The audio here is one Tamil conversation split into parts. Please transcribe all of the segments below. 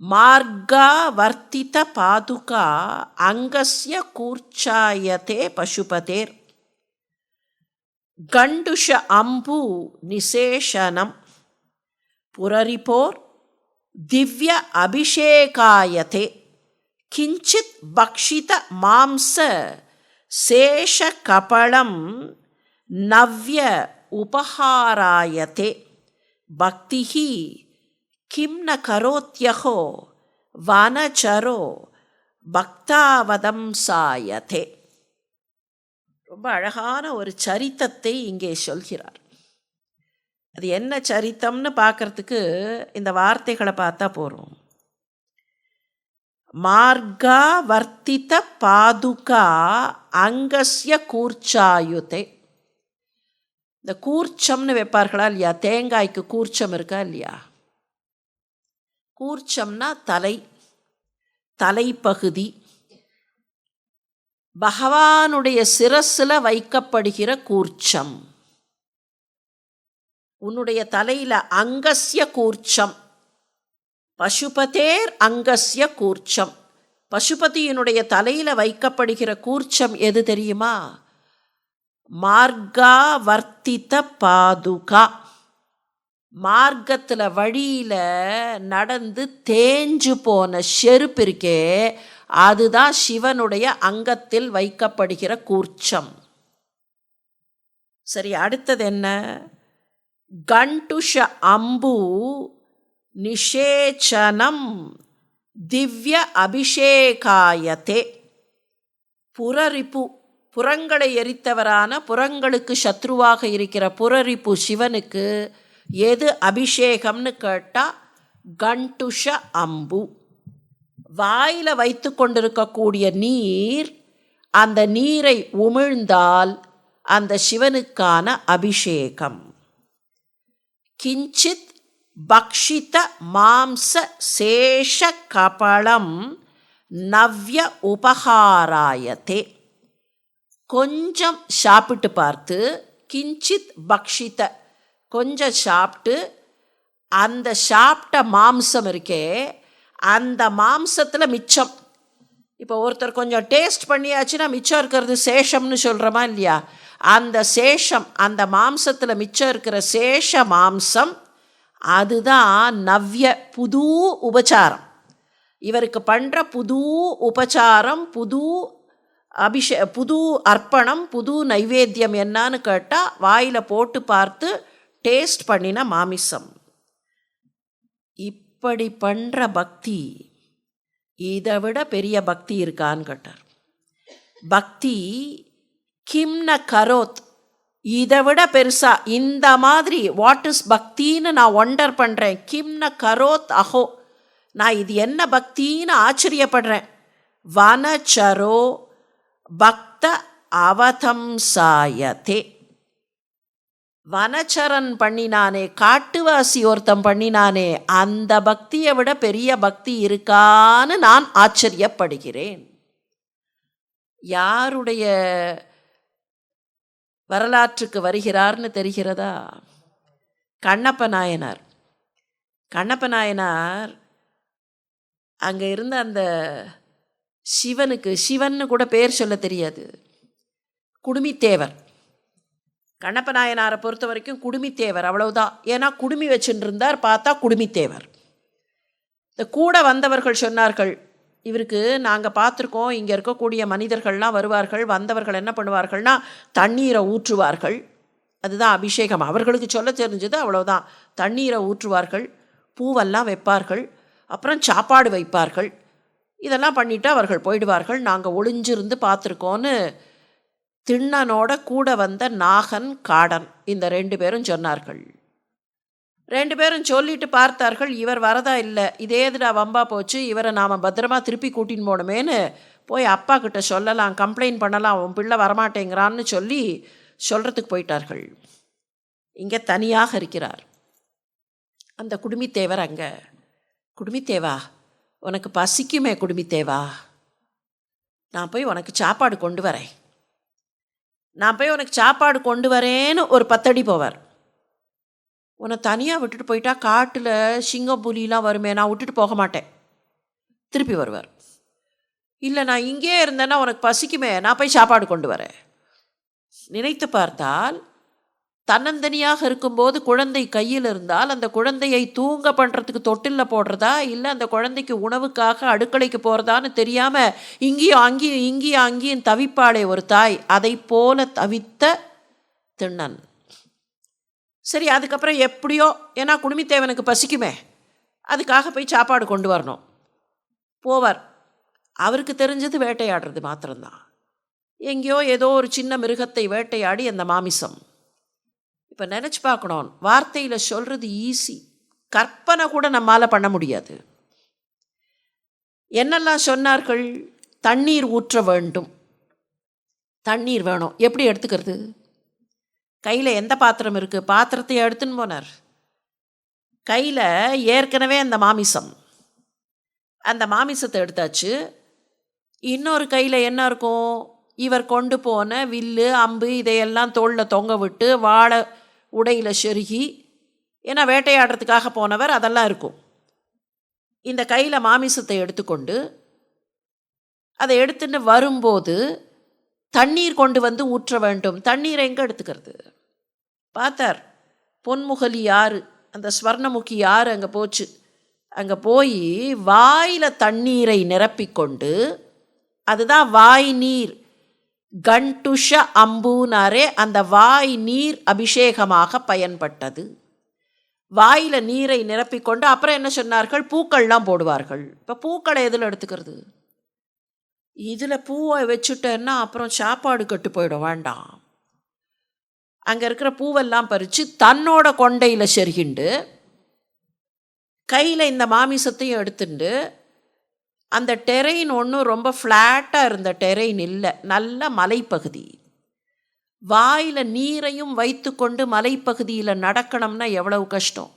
மார்கா வர்த்தித பாதுகா அங்கஸ்ய கூர்ச்சாயதே பசுபதேர் கண்டுஷ அம்பு நிசேஷனம் புரரிபோர் திவ்ய அபிஷேகாயதே கிஞ்சித் பக்ஷித மாம்ச சேஷ கபளம் நவ்ய உபஹாராயதே பக்திஹி கிம் ந கரோத்யகோ வனச்சரோ பக்தாவதம் சாயதே. ரொம்ப அழகான ஒரு சரித்தத்தை இங்கே சொல்கிறார். அது என்ன சரித்தம்னு பார்க்கறதுக்கு இந்த வார்த்தைகளை பார்த்தா போகிறோம் மார்கா வர்த்தித பாதுகா அங்கஸ்ய கூர்ச்சாயுதே. இந்த கூர்ச்சம்னு வைப்பார்களா இல்லையா? தேங்காய்க்கு கூர்ச்சம் இருக்கா இல்லையா? கூர்ச்சம்னா தலை தலைப்பகுதி. பகவானுடைய சிரஸில் வைக்கப்படுகிற கூர்ச்சம். உன்னுடைய தலையில் அங்கஸ்ய கூர்ச்சம். பசுபதேர் அங்கஸ்ய கூர்ச்சம். பசுபதியினுடைய தலையில் வைக்கப்படுகிற கூர்ச்சம் எது தெரியுமா? மார்கா வர்த்தித பாதுகா. மார்க்கத்தில் வழியில் நடந்து தேஞ்சு போன செருப்பு இருக்கே அதுதான் சிவனுடைய அங்கத்தில் வைக்கப்படுகிற கூர்ச்சம். சரி அடுத்தது என்ன? கண்டுஷ அம்பு நிஷேச்சனம் திவ்ய அபிஷேகாயத்தே புரரிப்பு புறங்களை எரித்தவரான புறங்களுக்கு சத்ருவாக இருக்கிற புரரிப்பு சிவனுக்கு எது அபிஷேகம்னு கேட்டால் கண்டுஷ அம்பு. வாயில் வைத்து கொண்டிருக்கக்கூடிய நீர் அந்த நீரை உமிழ்ந்தால் அந்த சிவனுக்கான அபிஷேகம். கிஞ்சித் பக்ஷித மாம்ச சேஷ கபளம் நவ்ய உபகாராயத்தே கொஞ்சம் சாப்பிட்டு பார்த்து கிஞ்சித் பக்ஷித கொஞ்சம் சாப்பிட்டு அந்த சாப்பிட்ட மாம்சம் இருக்கே அந்த மாம்சத்தில் மிச்சம். இப்போ ஒருத்தர் கொஞ்சம் டேஸ்ட் பண்ணியாச்சுன்னா மிச்சம் இருக்கிறது சேஷம்னு சொல்கிறோமா இல்லையா? அந்த சேஷம் அந்த மாம்சத்தில் மிச்சம் இருக்கிற சேஷ மாம்சம் அதுதான் நவ்ய புது உபச்சாரம். இவருக்கு பண்ணுற புது உபச்சாரம் புது அபிஷே புது அர்ப்பணம் புது நைவேத்தியம் என்னான்னு கேட்டால் வாயில் போட்டு பார்த்து டேஸ்ட் பண்ணின மாமிசம். இப்படி பண்ணுற பக்தி இதை விட பெரிய பக்தி இருக்கான்னு கேட்டார். பக்தி கிம்ன கரோத் இதை விட பெருசா இந்த மாதிரி வாட் இஸ் பக்தின்னு நான் ஒண்டர் பண்ணுறேன் கிம்ன கரோத் அஹோ நான் இது என்ன பக்தின்னு ஆச்சரியப்படுறேன். வனச்சரோ பக்த அவதம்சாயத்தே வனச்சரன் பண்ணினானே காட்டுவாசி ஒருத்தன் பண்ணினானே அந்த பக்தியை விட பெரிய பக்தி இருக்கான்னு நான் ஆச்சரியப்படுகிறேன். யாருடைய வரலாற்றுக்கு வருகிறார்னு தெரிகிறதா? கண்ணப்ப நாயனார். கண்ணப்ப நாயனார் அங்கே இருந்த அந்த சிவனுக்கு சிவன்னு கூட பேர் சொல்ல தெரியாது. குடுமித்தேவர். கண்ணப்ப நாயனாரை பொறுத்த வரைக்கும் குடுமித்தேவர் அவ்வளவுதான். ஏன்னா குடுமி வச்சுட்டு இருந்தார் பார்த்தா குடுமித்தேவர். இந்த கூட வந்தவர்கள் சொன்னார்கள் இவருக்கு நாங்கள் பார்த்துருக்கோம் இங்கே இருக்கக்கூடிய மனிதர்கள்லாம் வருவார்கள் வந்தவர்கள் என்ன பண்ணுவார்கள்னா தண்ணீரை ஊற்றுவார்கள். அதுதான் அபிஷேகம். அவர்களுக்கு சொல்ல தெரிஞ்சது அவ்வளோதான் தண்ணீரை ஊற்றுவார்கள் பூவெல்லாம் வைப்பார்கள் அப்புறம் சாப்பாடு வைப்பார்கள். இதெல்லாம் பண்ணிவிட்டு அவர்கள் போயிடுவார்கள். நாங்கள் ஒளிஞ்சிருந்து பார்த்துருக்கோன்னு திண்ணனோட கூட வந்த நாகன் காடன். இந்த ரெண்டு பேரும் சொன்னார்கள். ரெண்டு பேரும் சொல்லிட்டு பார்த்தார்கள் இவர் வரதா இல்லை இதே இதுடா வம்பா போச்சு இவரை நாம் பத்திரமா திருப்பி கூட்டின்னு போகணுமேனு போய் அப்பா கிட்ட சொல்லலாம் கம்ப்ளைண்ட் பண்ணலாம் உன் பிள்ளை வரமாட்டேங்கிறான்னு சொல்லி சொல்கிறதுக்கு போயிட்டார்கள். இங்கே தனியாக இருக்கிறார். அந்த குடுமித்தேவர் அங்கே. குடுமித்தேவா உனக்கு பசிக்குமே குடுமித்தேவா? நான் போய் உனக்கு சாப்பாடு கொண்டு வரேன். நான் போய் உனக்கு சாப்பாடு கொண்டு வரேன்னு ஒரு பத்தடி போவார். உன்னை தனியாக விட்டுட்டு போயிட்டா காட்டில் சிங்கம் புலிலாம் வருமே நான் விட்டுட்டு போக மாட்டேன். திருப்பி வருவார். இல்லை நான் இங்கே இருந்தேன்னா உனக்கு பசிக்குமே நான் போய் சாப்பாடு கொண்டு வரேன். நினைத்து பார்த்தால் தன்னந்தனியாக இருக்கும்போது குழந்தை கையில் இருந்தால் அந்த குழந்தையை தூங்க பண்ணுறதுக்கு தொட்டிலில் போடுறதா? இல்லை அந்த குழந்தைக்கு உணவுக்காக அடுக்கலைக்கு போகிறதான்னு தெரியாமல் இங்கேயும் அங்கேயும் இங்கேயும் அங்கேயும் தவிப்பாளே ஒரு தாய். அதை போல தவித்த திண்ணன். சரி அதுக்கப்புறம் எப்படியோ ஏன்னா குடுமித்தேவனுக்கு பசிக்குமே. அதுக்காக போய் சாப்பாடு கொண்டு வரணும். போவார். அவருக்கு தெரிஞ்சது வேட்டையாடுறது மாத்திரம்தான். எங்கேயோ ஏதோ ஒரு சின்ன மிருகத்தை வேட்டையாடி அந்த மாமிசம். இப்போ நினச்சி பார்க்கணும். வார்த்தையில் சொல்கிறது ஈஸி கற்பனை கூட நம்மால் பண்ண முடியாது. என்னெல்லாம் சொன்னார்கள்? தண்ணீர் ஊற்ற வேண்டும். தண்ணீர் வேணும். எப்படி எடுத்துக்கிறது? கையில் எந்த பாத்திரம் இருக்குது பாத்திரத்தை எடுத்துன்னு போனார். கையில் ஏற்கனவே அந்த மாமிசம். அந்த மாமிசத்தை எடுத்தாச்சு. இன்னொரு கையில் என்ன இருக்கும்? இவர் கொண்டு போன வில்லு அம்பு இதையெல்லாம் தோளில் தொங்க விட்டு வாழை உடையில் செருகி ஏன்னா வேட்டையாடுறதுக்காக போனவர் அதெல்லாம் இருக்கும். இந்த கையில் மாமிசத்தை எடுத்துக்கொண்டு அதை எடுத்துட்டு வரும்போது தண்ணீர் கொண்டு வந்து ஊற்ற வேண்டும். தண்ணீரை எங்கே எடுத்துக்கிறது? பார்த்தார் பொன்முகலி யார்? அந்த ஸ்வர்ணமுகி யார்? அங்கே போச்சு. அங்கே போய் வாயில் தண்ணீரை நிரப்பிக்கொண்டு அதுதான் வாய் நீர். கண்டுஷ அம்புனாரே அந்த வாய் நீர் அபிஷேகமாக பயன்பட்டது. வாயில் நீரை நிரப்பிக்கொண்டு அப்புறம் என்ன சொன்னார்கள்? பூக்கள்லாம் போடுவார்கள். இப்போ பூக்களை எதில் எடுத்துக்கிறது? இதில் பூவை வச்சுட்டேன்னா அப்புறம் சாப்பாடு கட்டு போயிடும் வேண்டாம். அங்கே இருக்கிற பூவெல்லாம் பறித்து தன்னோட கொண்டையில் செருகிண்டு கையில் இந்த மாமிசத்தையும் எடுத்துட்டு அந்த டெரெயின் ஒன்றும் ரொம்ப ஃப்ளாட்டாக இருந்த டெரெயின் இல்லை. நல்ல மலைப்பகுதி. வாயில் நீரையும் வைத்துக்கொண்டு மலைப்பகுதியில் நடக்கணும்னா எவ்வளவு கஷ்டம்?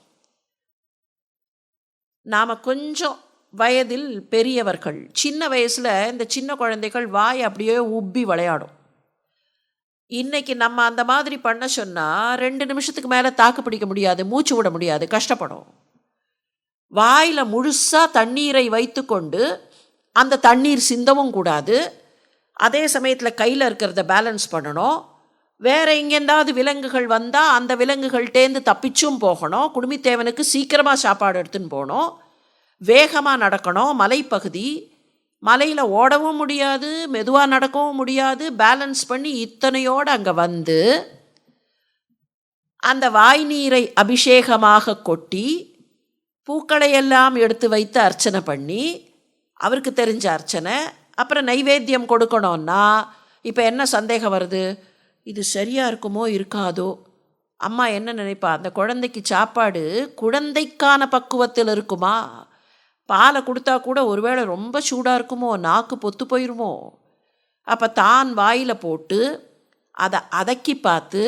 நாம் கொஞ்சம் வயதில் பெரியவர்கள் சின்ன வயசில் இந்த சின்ன குழந்தைகள் வாய் அப்படியே உப்பி விளையாடும். இன்றைக்கி நம்ம அந்த மாதிரி பண்ண சொன்னால் ரெண்டு நிமிஷத்துக்கு மேலே தாக்கு பிடிக்க முடியாது மூச்சு விட முடியாது கஷ்டப்படும். வாயில் முழுசாக தண்ணீரை வைத்துக்கொண்டு அந்த தண்ணீர் சிந்தவும் கூடாது. அதே சமயத்தில் கையில் இருக்கிறத பேலன்ஸ் பண்ணணும். வேறு எங்கேருந்தாவது விலங்குகள் வந்தால் அந்த விலங்குகள்டேந்து தப்பிச்சும் போகணும். குடுமித்தேவனுக்கு சீக்கிரமாக சாப்பாடு எடுத்துன்னு போகணும். வேகமாக நடக்கணும். மலைப்பகுதி. மலையில் ஓடவும் முடியாது மெதுவாக நடக்கவும் முடியாது. பேலன்ஸ் பண்ணி இத்தனையோடு அங்கே வந்து அந்த வாய் நீரை அபிஷேகமாக கொட்டி பூக்களை எல்லாம் எடுத்து வைத்து அர்ச்சனை பண்ணி அவருக்கு தெரிஞ்ச அர்ச்சனை அப்புறம் நைவேத்தியம் கொடுக்கணும்னா இப்போ என்ன சந்தேகம் வருது? இது சரியாக இருக்குமோ இருக்காதோ? அம்மா என்ன நினைப்பா அந்த குழந்தைக்கு சாப்பாடு குழந்தைக்கான பக்குவத்தில் இருக்குமா? பாலை கொடுத்தா கூட ஒருவேளை ரொம்ப சூடாக இருக்குமோ? நாக்கு பொத்து போயிருமோ? அப்போ தான் வாயில் போட்டு அதை அதக்கி பார்த்து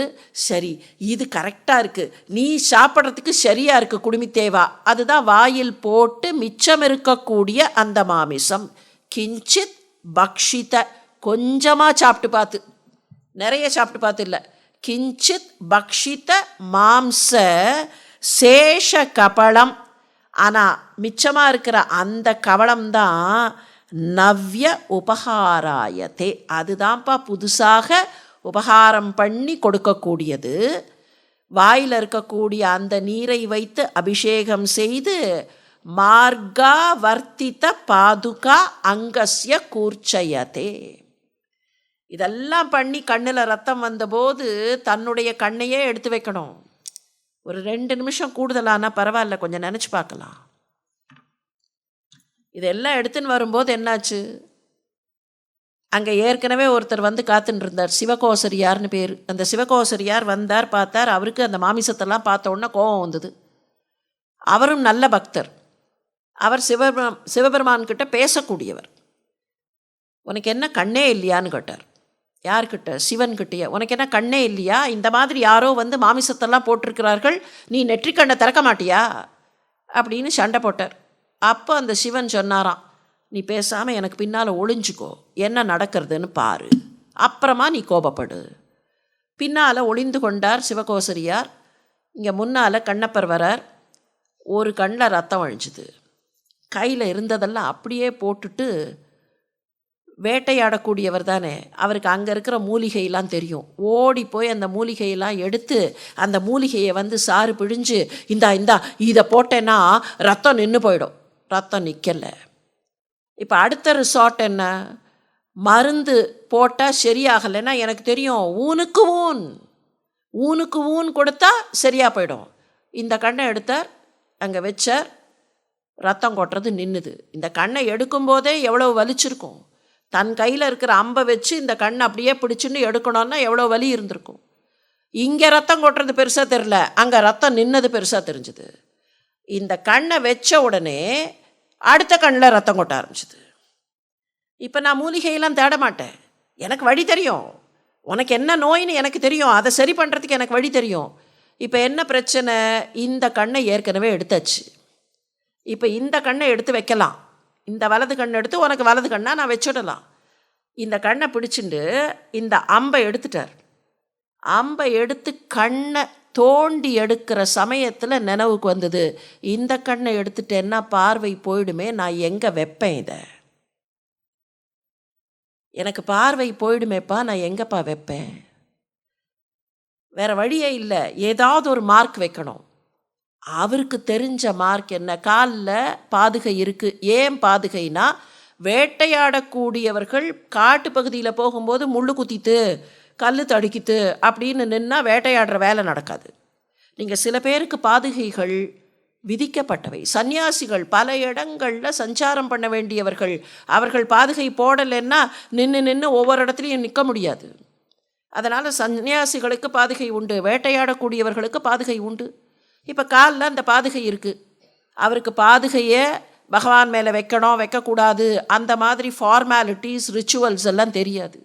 சரி இது கரெக்டாக இருக்குது நீ சாப்பிட்றதுக்கு சரியாக இருக்குது குடுமித்தேவா அதுதான் வாயில் போட்டு மிச்சம் இருக்கக்கூடிய அந்த மாமிசம். கிஞ்சித் பக்ஷித கொஞ்சமாக சாப்பிட்டு பார்த்து நிறைய சாப்பிட்டு பார்த்து இல்லை. கிஞ்சித் பக்ஷித மாம்ச சேஷ கபளம். ஆனால் மிச்சமாக இருக்கிற அந்த கவளம்தான் நவ்ய உபகாராயத்தே அதுதான்ப்பா புதுசாக உபகாரம் பண்ணி கொடுக்கக்கூடியது. வாயில் இருக்கக்கூடிய அந்த நீரை வைத்து அபிஷேகம் செய்து மார்கா வர்த்தித்த பாதுகா அங்கஸ்ய கூர்ச்சயதே. இதெல்லாம் பண்ணி கண்ணில் ரத்தம் வந்தபோது தன்னுடைய கண்ணையே எடுத்து வைக்கணும். ஒரு ரெண்டு நிமிஷம் கூடுதலானா பரவாயில்ல கொஞ்சம் நினச்சி பார்க்கலாம். இதெல்லாம் எடுத்துன்னு வரும்போது என்னாச்சு? அங்கே ஏற்கனவே ஒருத்தர் வந்து காத்துட்டு இருந்தார் சிவகோசரியார்னு பேர். அந்த சிவகோசரியார் வந்தார் பார்த்தார் அவருக்கு அந்த மாமிசத்தெல்லாம் பார்த்த உடனே கோபம் வந்தது. அவரும் நல்ல பக்தர். அவர் சிவபெருமா சிவபெருமான் கிட்ட பேசக்கூடியவர். உனக்கு என்ன கண்ணே இல்லையான்னு கேட்டார். யார்கிட்ட? சிவன்கிட்டயே? உனக்கு என்ன கண்ணே இல்லையா? இந்த மாதிரி யாரோ வந்து மாமிசத்தெல்லாம் போட்டிருக்கிறார்கள். நீ நெற்றிக்கண்ணை திறக்க மாட்டியா? அப்படின்னு சண்டை போட்டார். அப்போ அந்த சிவன் சொன்னாராம். நீ பேசாமல் எனக்கு பின்னால் ஒளிஞ்சுக்கோ. என்ன நடக்கிறதுன்னு பாரு. அப்புறமா நீ கோபப்படு. பின்னால் ஒளிந்து கொண்டார் சிவகோசரியார். இங்கே முன்னால் கண்ணப்பர் வரார் ஒரு கண்ணில் ரத்தம் அழிஞ்சுது. கையில் இருந்ததெல்லாம் அப்படியே போட்டுட்டு வேட்டையாடக்கூடியவர் தானே. அவருக்கு அங்கே இருக்கிற மூலிகையெல்லாம் தெரியும். ஓடி போய் அந்த மூலிகையெல்லாம் எடுத்து அந்த மூலிகையை வந்து சாறு பிழிஞ்சு இந்தா இந்தா இதை போட்டேன்னா ரத்தம் நின்று போயிடும். ரத்தம் நிற்கலை இப்போ அடுத்த ரிசார்ட் என்ன? மருந்து போட்டால் சரியாகலைன்னா எனக்கு தெரியும் ஊனுக்கு ஊன். ஊனுக்கு ஊன் கொடுத்தா சரியாக போயிடும். இந்த கண்ணை எடுத்தார் அங்கே வச்சார் ரத்தம் கொட்டுறது நின்றுது இந்த கண்ணை எடுக்கும்போதே எவ்வளோ வலிச்சிருக்கும். தன் கையில் இருக்கிற அம்பை வச்சு இந்த கண்ணை அப்படியே பிடிச்சின்னு எடுக்கணும்னா எவ்வளோ வலி இருந்திருக்கும். இங்கே ரத்தம் கொட்டுறது பெருசாக தெரில அங்கே ரத்தம் நின்னது பெருசாக தெரிஞ்சுது. இந்த கண்ணை வச்ச உடனே அடுத்த கண்ணில் ரத்தம் கொட்ட ஆரம்பிச்சுது. இப்போ நான் மூலிகையெல்லாம் தேட மாட்டேன். எனக்கு வழி தெரியும். உனக்கு என்ன நோயின்னு எனக்கு தெரியும். அதை சரி பண்ணுறதுக்கு எனக்கு வழி தெரியும். இப்போ என்ன பிரச்சனை? இந்த கண்ணை ஏற்கனவே எடுத்தாச்சு. இப்போ இந்த கண்ணை எடுத்து வைக்கலாம். இந்த வலது கண்ணை எடுத்து உனக்கு வலது கண்ணாக நான் வச்சுடலாம். இந்த கண்ணை பிடிச்சிண்டு இந்த அம்பை எடுத்துட்டார். அம்பை எடுத்து கண்ணை தோண்டி எடுக்கிற சமயத்தில் நினைவுக்கு வந்தது. இந்த கண்ணை எடுத்துட்டேன்னா பார்வை போயிடுமே நான் எங்கே வைப்பேன் இதை? எனக்கு பார்வை போயிடுமேப்பா நான் எங்கேப்பா வைப்பேன்? வேறு வழியே இல்லை. ஏதாவது ஒரு மார்க் வைக்கணும். அவருக்கு தெரிஞ்ச மார்க் என்ன? காலில் பாதுகை இருக்குது ஏன் பாதுகைனா வேட்டையாடக்கூடியவர்கள் காட்டு பகுதியில் போகும்போது முள்ளு குத்தித்து கல் தடுக்கித்து அப்படின்னு நின்னால் வேட்டையாடுற வேலை நடக்காது. நீங்கள் சில பேருக்கு பாதுகைகள் விதிக்கப்பட்டவை. சந்நியாசிகள் பல இடங்களில் சஞ்சாரம் பண்ண வேண்டியவர்கள். அவர்கள் பாதுகை போடலைன்னா நின்று நின்று ஒவ்வொரு இடத்துலையும் நிற்க முடியாது. அதனால் சந்நியாசிகளுக்கு பாதுகை உண்டு. வேட்டையாடக்கூடியவர்களுக்கு பாதுகை உண்டு. இப்போ காலில் அந்த பாதுகை இருக்குது அவருக்கு பாதுகையை பகவான் மேலே வைக்கணும் வைக்கக்கூடாது. அந்த மாதிரி ஃபார்மாலிட்டிஸ் ரிச்சுவல்ஸ் எல்லாம் தெரியாது.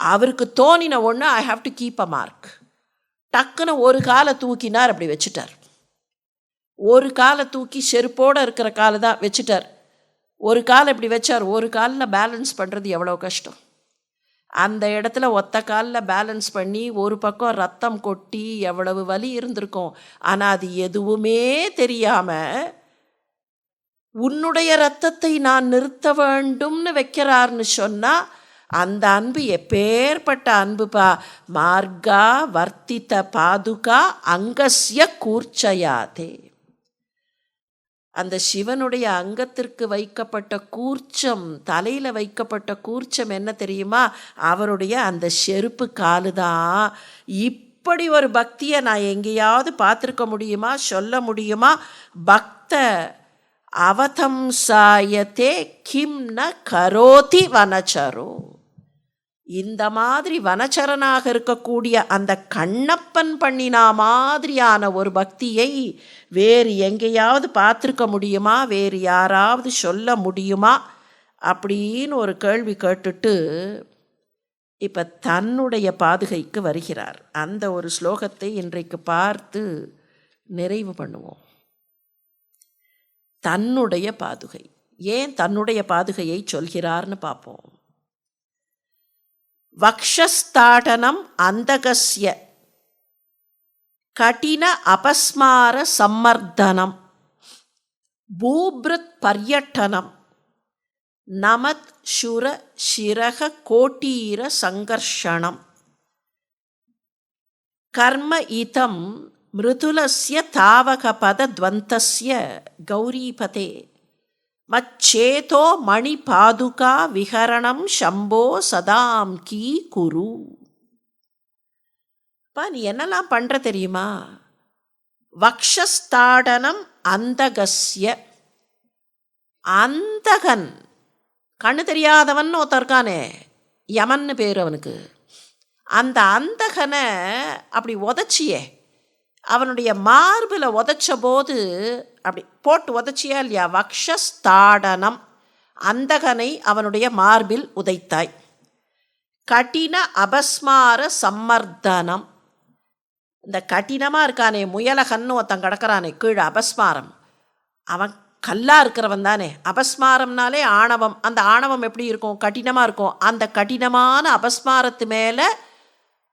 அவருக்கு தோணின ஒன்று I have to keep a mark டக்குன்னு ஒரு காலை தூக்கினார் அப்படி வச்சுட்டார். ஒரு காலை தூக்கி செருப்போடு இருக்கிற காலை தான் வச்சுட்டார். ஒரு கால் இப்படி வச்சார் ஒரு காலில் பேலன்ஸ் பண்ணுறது எவ்வளோ கஷ்டம். அந்த இடத்துல ஒத்த காலில் பேலன்ஸ் பண்ணி ஒரு பக்கம் ரத்தம் கொட்டி எவ்வளவு வலி இருந்திருக்கும். ஆனால் அது எதுவுமே தெரியாமல் உன்னுடைய ரத்தத்தை நான் நிறுத்த வேண்டும்னு வைக்கிறார்னு சொன்னால் அந்த அன்பு எப்பேற்பட்ட அன்புப்பா மார்கா வர்த்தித்த பாதுகா அங்கசிய கூர்ச்சயாதே. அந்த சிவனுடைய அங்கத்திற்கு வைக்கப்பட்ட கூர்ச்சம் தலையில் வைக்கப்பட்ட கூர்ச்சம் என்ன தெரியுமா? அவருடைய அந்த செருப்பு காலு தான் இப்படி ஒரு பக்தியை நான் எங்கேயாவது பார்த்துருக்க முடியுமா? சொல்ல முடியுமா? பக்த அவதம்சாயத்தே கிம் ந கரோதி வனச்சரோ. இந்த மாதிரி வனச்சரனாக இருக்கக்கூடிய அந்த கண்ணப்பன் பண்ணினா மாதிரியான ஒரு பக்தியை வேறு எங்கேயாவது பார்த்துருக்க முடியுமா? வேறு யாராவது சொல்ல முடியுமா? அப்படின்னு ஒரு கேள்வி கேட்டுட்டு இப்போ தன்னுடைய பாதுகைக்கு வருகிறார். அந்த ஒரு ஸ்லோகத்தை இன்றைக்கு பார்த்து நிறைவு பண்ணுவோம். தன்னுடைய பாதுகை. ஏன் தன்னுடைய பாதுகையை சொல்கிறார்னு பார்ப்போம். வக்ஷஸ்தாடனம் அந்தகசிய கடின அபஸ்மார சம்மர்தனம். பூபிருத் பர்யட்டனம். நமத் சுர சிரக கோட்டீர சங்கர்ஷணம் கர்ம இதம் மிருதுலஸ்ய தாவகபதத்வந்தஸ்ய கௌரீபதே. மச்சேதோ மணிபாதுகா விஹரணம் சம்போ சதாம் கீ குரு. பா நீ என்னெல்லாம் பண்ணுற தெரியுமா? வக்ஷஸ்தாடனம் அந்தகஸ்ய. அந்தகன். கண்ணு தெரியாதவன் ஒருத்தர் இருக்கானே யமன்னு பேர் அவனுக்கு. அந்த அந்தகனை அப்படி உதச்சியே. அவனுடைய மார்பில் உதச்ச போது அப்படி போட்டு உதச்சியா இல்லையா? வக்ஷஸ்தாடனம். அந்தகனை அவனுடைய மார்பில் உதைத்தாய். கடின அபஸ்மார சம்மர்தனம். இந்த கடினமாக இருக்கானே முயலகன்னு ஒருத்தன் கிடக்கிறானே கீழே அபஸ்மாரம். அவன் கல்லாக இருக்கிறவன் தானே. அபஸ்மாரம்னாலே ஆணவம். அந்த ஆணவம் எப்படி இருக்கும்? கடினமாக இருக்கும். அந்த கடினமான அபஸ்மாரத்து மேலே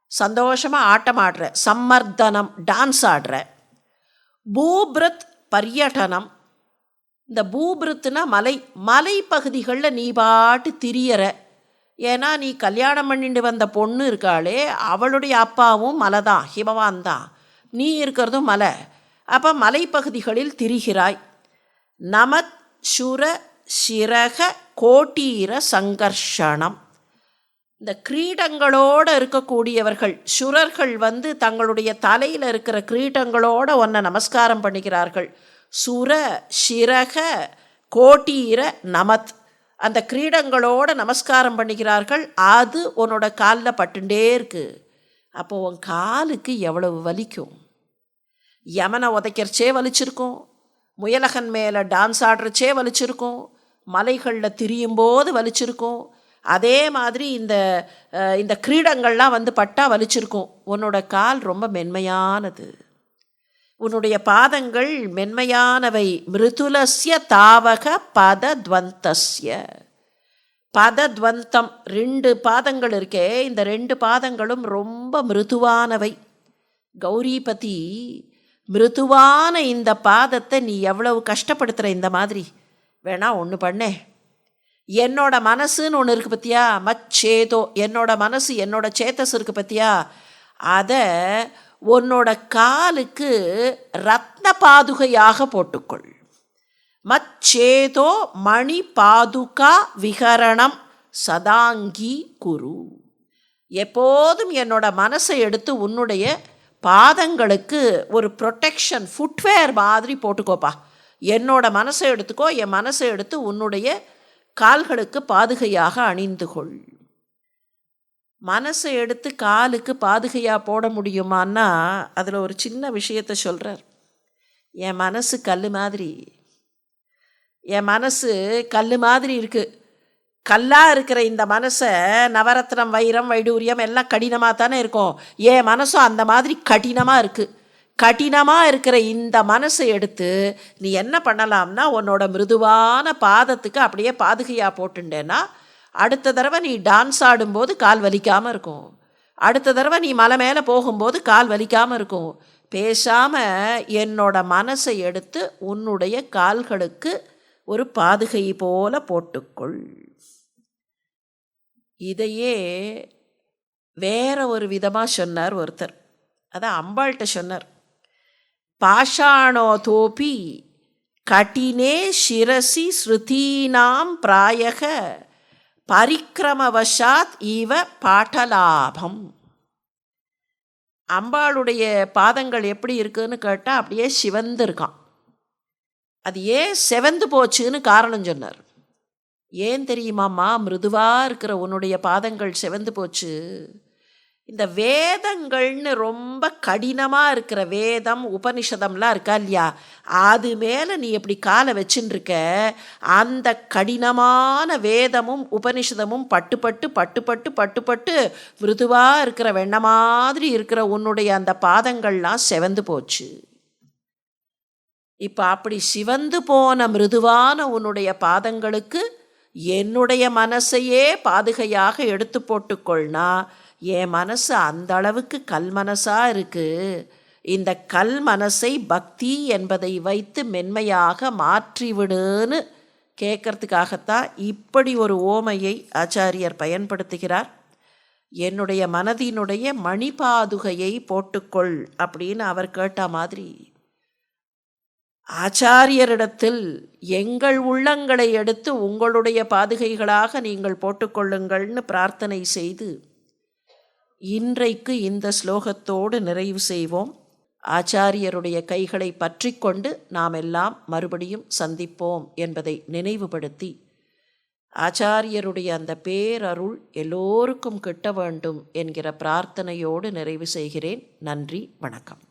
சந்தோஷமாக ஆட்டம் ஆடுற சம்மர்தனம் டான்ஸ் ஆடுற. பூப்ரத் பரியடனம். இந்த பூபிருத்துனா மலை மலைப்பகுதிகளில் நீ பாட்டு திரியற. ஏன்னா நீ கல்யாணம் பண்ணிட்டு வந்த பொண்ணு இருக்காளே அவளுடைய அப்பாவும் மலை தான் ஹிமவான் தான். நீ இருக்கிறதும் மலை. அப்போ மலைப்பகுதிகளில் திரிகிறாய். நமத் சுர சிரக கோட்டீர சங்கர்ஷணம் இந்த கிரீடங்களோடு இருக்கக்கூடியவர்கள் சுரர்கள் வந்து தங்களுடைய தலையில் இருக்கிற கிரீடங்களோடு ஒன்றை நமஸ்காரம் பண்ணிக்கிறார்கள். சுர சிரக கோட்டீர நமத். அந்த கிரீடங்களோட நமஸ்காரம் பண்ணிக்கிறார்கள். அது உன்னோட காலில் பட்டுண்டே இருக்கு. அப்போ உன் காலுக்கு எவ்வளவு வலிக்கும்? யமனை உதைக்கிறச்சே வலிச்சிருக்கும். முயலகன் மேலே டான்ஸ் ஆடுறச்சே வலிச்சிருக்கும். மலைகளில் திரியும் போது வலிச்சிருக்கும். அதே மாதிரி இந்த இந்த கிரீடங்கள்லாம் வந்து பட்டா வலிச்சிருக்கும். உன்னோட கால் ரொம்ப மென்மையானது. உன்னுடைய பாதங்கள் மென்மையானவை. மிருதுலசிய தாவக பதத்வந்தஸ்ய. பதத்வந்தம் ரெண்டு பாதங்கள் இருக்கே. இந்த ரெண்டு பாதங்களும் ரொம்ப மிருதுவானவை. கௌரிபதி மிருதுவான இந்த பாதத்தை நீ எவ்வளவு கஷ்டப்படுத்துகிற இந்த மாதிரி? வேணா ஒன்று பண்ணே. என்னோட மனசுன்னு ஒன்று இருக்குது பற்றியா மச்சேதோ. என்னோட மனசு என்னோட சேத்தஸ் இருக்கு பற்றியா அதை உன்னோட காலுக்கு ரத்ன பாதுகையாக போட்டுக்கொள். மச்சேதோ மணி பாதுகா விகரணம் சதாங்கி குரு. எப்போதும் என்னோட மனசை எடுத்து உன்னுடைய பாதங்களுக்கு ஒரு ப்ரொட்டெக்ஷன் ஃபுட்வேர் மாதிரி போட்டுக்கோப்பா. என்னோட மனசை எடுத்துக்கோ என் மனசை எடுத்து உன்னுடைய கால்களுக்கு பாதுகையாக அணிந்து கொள். மனசை எடுத்து காலுக்கு பாதுகையாக போட முடியுமான்னா அதில் ஒரு சின்ன விஷயத்த சொல்கிறார் என் மனசு கல் மாதிரி. என் மனசு கல் மாதிரி இருக்குது கல்லாக இருக்கிற இந்த மனசை நவரத்னம் வைரம் வைடூரியம் எல்லாம் கடினமாக தானே இருக்கும். என் மனசும் அந்த மாதிரி கடினமாக இருக்குது கடினமாக இருக்கிற இந்த மனசை எடுத்து நீ என்ன பண்ணலாம்னா உன்னோட மிருதுவான பாதத்துக்கு அப்படியே பாதுகையாக போட்டுண்டேன்னா அடுத்த தடவை நீ டான்ஸ் ஆடும்போது கால் வலிக்காமல் இருக்கும். அடுத்த தடவை நீ மலை மேலே போகும்போது கால் வலிக்காமல் இருக்கும். பேசாமல் என்னோட மனசை எடுத்து உன்னுடைய கால்களுக்கு ஒரு பாதுகை போல போட்டுக்கொள். இதையே வேற ஒரு விதமாக சொன்னார் ஒருத்தர். அதான் அம்பாள்கிட்ட சொன்னார். பாஷாணோ தோபி சிரசி ஸ்ருதீனாம் பிராயக பரிக்கிரமவசாத் இவ பாட்டலாபம். அம்பாளுடைய பாதங்கள் எப்படி இருக்குன்னு கேட்டால் அப்படியே சிவந்து இருக்கான் அது ஏன் செவந்து போச்சுன்னு காரணம் சொன்னார். ஏன் தெரியுமாம்மா மிருதுவாக இருக்கிற உன்னுடைய பாதங்கள் செவந்து போச்சு? இந்த வேதங்கள்னு ரொம்ப கடினமாக இருக்கிற வேதம் உபனிஷதம்லாம் இருக்கா இல்லையா? அது மேலே நீ எப்படி காலை வச்சுருக்க அந்த கடினமான வேதமும் உபனிஷதமும் பட்டுப்பட்டு பட்டுப்பட்டு பட்டுப்பட்டு மிருதுவாக இருக்கிற வெண்ண மாதிரி இருக்கிற உன்னுடைய அந்த பாதங்கள்லாம் செவந்து போச்சு. இப்போ அப்படி சிவந்து போன மிருதுவான உன்னுடைய பாதங்களுக்கு என்னுடைய மனசையே பாதுகையாக எடுத்து போட்டுக்கொள்னா என் மனசு அந்த அளவுக்கு கல் மனசா இருக்கு. இந்த கல் மனசை பக்தி என்பதை வைத்து மென்மையாக மாற்றிவிடுன்னு கேட்கறதுக்காகத்தான் இப்படி ஒரு ஓமையை ஆச்சாரியர் பயன்படுத்துகிறார். என்னுடைய மனதினுடைய மணிபாதுகையை போட்டுக்கொள் அப்படின்னு அவர் கேட்ட மாதிரி. ஆச்சாரியரிடத்தில் எங்கள் உள்ளங்களை எடுத்து உங்களுடைய பாதுகைகளாக நீங்கள் போட்டுக்கொள்ளுங்கள்னு பிரார்த்தனை செய்து இன்றைக்கு இந்த ஸ்லோகத்தோடு நிறைவு செய்வோம். ஆச்சாரியருடைய கைகளை பற்றி கொண்டு நாம் எல்லாம் மறுபடியும் சந்திப்போம் என்பதை நினைவுபடுத்தி ஆச்சாரியருடைய அந்த பேரருள் எல்லோருக்கும் கிட்ட வேண்டும் என்கிற பிரார்த்தனையோடு நிறைவு செய்கிறேன். நன்றி வணக்கம்.